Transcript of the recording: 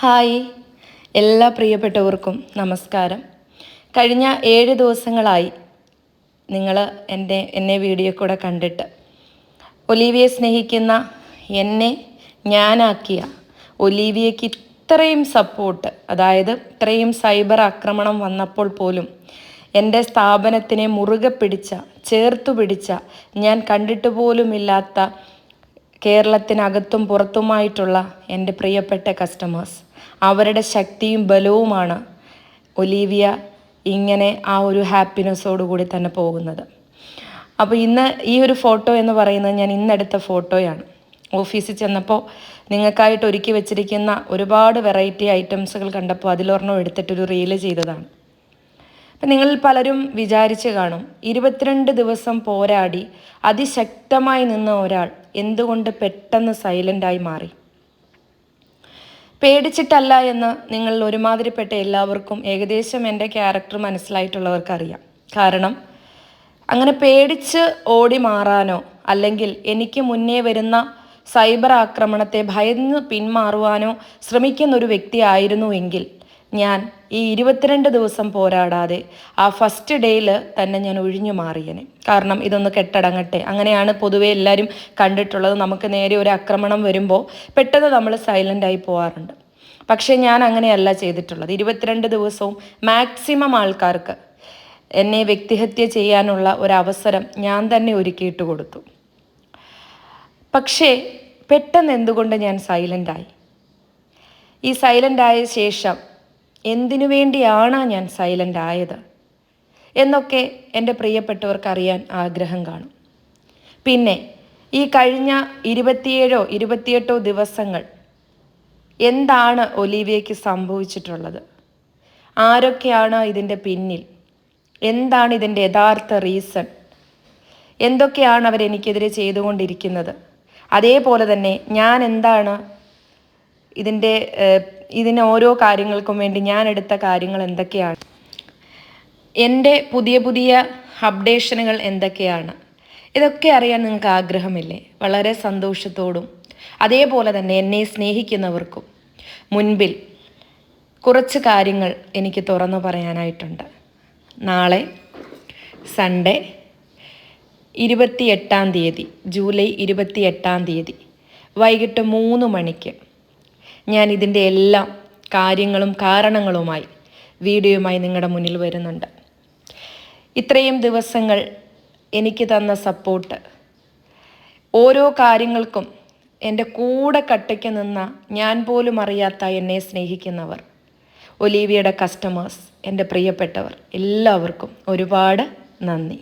Hi. എല്ലാ പ്രിയപ്പെട്ടവർക്കും നമസ്കാരം. കഴിഞ്ഞ ഏഴ് ദിവസങ്ങളായി നിങ്ങൾ എന്റെ എന്നെ വീഡിയോ കൂടെ കണ്ടിട്ട് ഒലീവിയെ സ്നേഹിക്കുന്ന എന്നെ ഞാനാക്കിയ ഒലീവിയയ്ക്ക് ഇത്രയും സപ്പോർട്ട് അതായത് ഇത്രയും സൈബർ ആക്രമണം വന്നപ്പോൾ പോലും എന്റെ സ്ഥാപനത്തിനെ മുറുകെ പിടിച്ച ചേർത്തു പിടിച്ച ഞാൻ കണ്ടിട്ട് പോലുമില്ലാത്ത കേരളത്തിനകത്തും പുറത്തുമായിട്ടുള്ള എന്റെ പ്രിയപ്പെട്ട കസ്റ്റമേഴ്സ് അവരുടെ ശക്തിയും ബലവുമാണ് ഒലീവിയ ഇങ്ങനെ ആ ഒരു ഹാപ്പിനെസ്സോടു കൂടി തന്നെ പോകുന്നത്. അപ്പോൾ ഇന്ന് ഈ ഒരു ഫോട്ടോ എന്ന് പറയുന്നത് ഞാൻ ഇന്നെടുത്ത ഫോട്ടോയാണ് ഓഫീസിൽ ചെന്നപ്പോൾ നിങ്ങൾക്കായിട്ട് ഒരുക്കി വെച്ചിരിക്കുന്ന ഒരുപാട് വെറൈറ്റി ഐറ്റംസുകൾ കണ്ടപ്പോൾ അതിലൊരെണ്ണം എടുത്തിട്ടൊരു റീൽ ചെയ്തതാണ്. അപ്പം നിങ്ങൾ പലരും വിചാരിച്ച് കാണും ഇരുപത്തിരണ്ട് ദിവസം പോരാടി അതിശക്തമായി നിന്ന ഒരാൾ എന്തുകൊണ്ട് പെട്ടെന്ന് സൈലന്റായി മാറി? പേടിച്ചിട്ടല്ല എന്ന് നിങ്ങൾ ഒരുമാതിരിപ്പെട്ട എല്ലാവർക്കും ഏകദേശം എന്റെ ക്യാരക്ടർ മനസ്സിലായിട്ടുള്ളവർക്കറിയാം. കാരണം അങ്ങനെ പേടിച്ച് ഓടി മാറാനോ അല്ലെങ്കിൽ എനിക്ക് മുന്നേ വരുന്ന സൈബർ ആക്രമണത്തെ ഭയന്ന് പിന്മാറുവാനോ ശ്രമിക്കുന്ന ഒരു വ്യക്തിയായിരുന്നുവെങ്കിൽ ഞാൻ ഈ ഇരുപത്തിരണ്ട് ദിവസം പോരാടാതെ ആ ഫസ്റ്റ് ഡേയിൽ തന്നെ ഞാൻ ഒഴിഞ്ഞു മാറിയനെ. കാരണം ഇതൊന്ന് കെട്ടടങ്ങട്ടെ. അങ്ങനെയാണ് പൊതുവെ എല്ലാവരും കണ്ടിട്ടുള്ളത്. നമുക്ക് നേരെ ഒരു ആക്രമണം വരുമ്പോൾ പെട്ടെന്ന് നമ്മൾ സൈലന്റായി പോകാറുണ്ട് പക്ഷേ ഞാൻ അങ്ങനെയല്ല ചെയ്തിട്ടുള്ളത്. ഇരുപത്തിരണ്ട് ദിവസവും മാക്സിമം ആൾക്കാർക്ക് എന്നെ വ്യക്തിഹത്യ ചെയ്യാനുള്ള ഒരവസരം ഞാൻ തന്നെ ഒരുക്കിയിട്ട് കൊടുത്തു. പക്ഷേ പെട്ടെന്ന് എന്തുകൊണ്ട് ഞാൻ സൈലന്റായി ഈ സൈലന്റായ ശേഷം എന്തിനു വേണ്ടിയാണ് ഞാൻ സൈലന്റ് ആയത്? എന്നൊക്കെ എന്റെ പ്രിയപ്പെട്ടവർക്കറിയാൻ ആഗ്രഹം കാണും. പിന്നെ ഈ കഴിഞ്ഞ ഇരുപത്തിയേഴോ ഇരുപത്തിയെട്ടോ ദിവസങ്ങൾ എന്താണ് ഒലീവിയയ്ക്ക് സംഭവിച്ചിട്ടുള്ളത്? ആരൊക്കെയാണ് ഇതിന്റെ പിന്നിൽ? എന്താണ് ഇതിന്റെ യഥാർത്ഥ റീസൺ എന്തൊക്കെയാണ് അവരെനിക്കെതിരെ ചെയ്തുകൊണ്ടിരിക്കുന്നത്? അതേപോലെ തന്നെ ഞാൻ എന്താണ് ഇതിന്റെ ഇതിന് ഓരോ കാര്യങ്ങൾക്കും വേണ്ടി ഞാൻ എടുത്ത കാര്യങ്ങൾ എന്തൊക്കെയാണ്? എന്റെ പുതിയ പുതിയ അപ്ഡേഷനുകൾ എന്തൊക്കെയാണ്? ഇതൊക്കെ അറിയാൻ നിങ്ങൾക്ക് ആഗ്രഹമില്ലേ? വളരെ സന്തോഷത്തോടും അതേപോലെ തന്നെ എന്നെ സ്നേഹിക്കുന്നവർക്കും മുൻപിൽ കുറച്ച് കാര്യങ്ങൾ എനിക്ക് തുറന്നു പറയാനായിട്ടുണ്ട്. നാളെ സൺഡേ ഇരുപത്തി എട്ടാം തീയതി ജൂലൈ ഇരുപത്തി എട്ടാം തീയതി വൈകിട്ട് മൂന്ന് മണിക്ക് ഞാൻ ഇതിന്റെ എല്ലാ കാര്യങ്ങളും കാരണങ്ങളുമായി വീഡിയോയുമായി നിങ്ങളുടെ മുന്നിൽ വരുന്നുണ്ട്. ഇത്രയും ദിവസങ്ങൾ എനിക്ക് തന്ന സപ്പോർട്ട് ഓരോ കാര്യങ്ങൾക്കും എന്റെ കൂടെ കട്ടയ്ക്ക് നിന്ന ഞാൻ പോലും അറിയാത്ത എന്നെ സ്നേഹിക്കുന്നവർ ഒലീവിയയുടെ കസ്റ്റമേഴ്സ് എന്റെ പ്രിയപ്പെട്ടവർ എല്ലാവർക്കും ഒരുപാട് നന്ദി.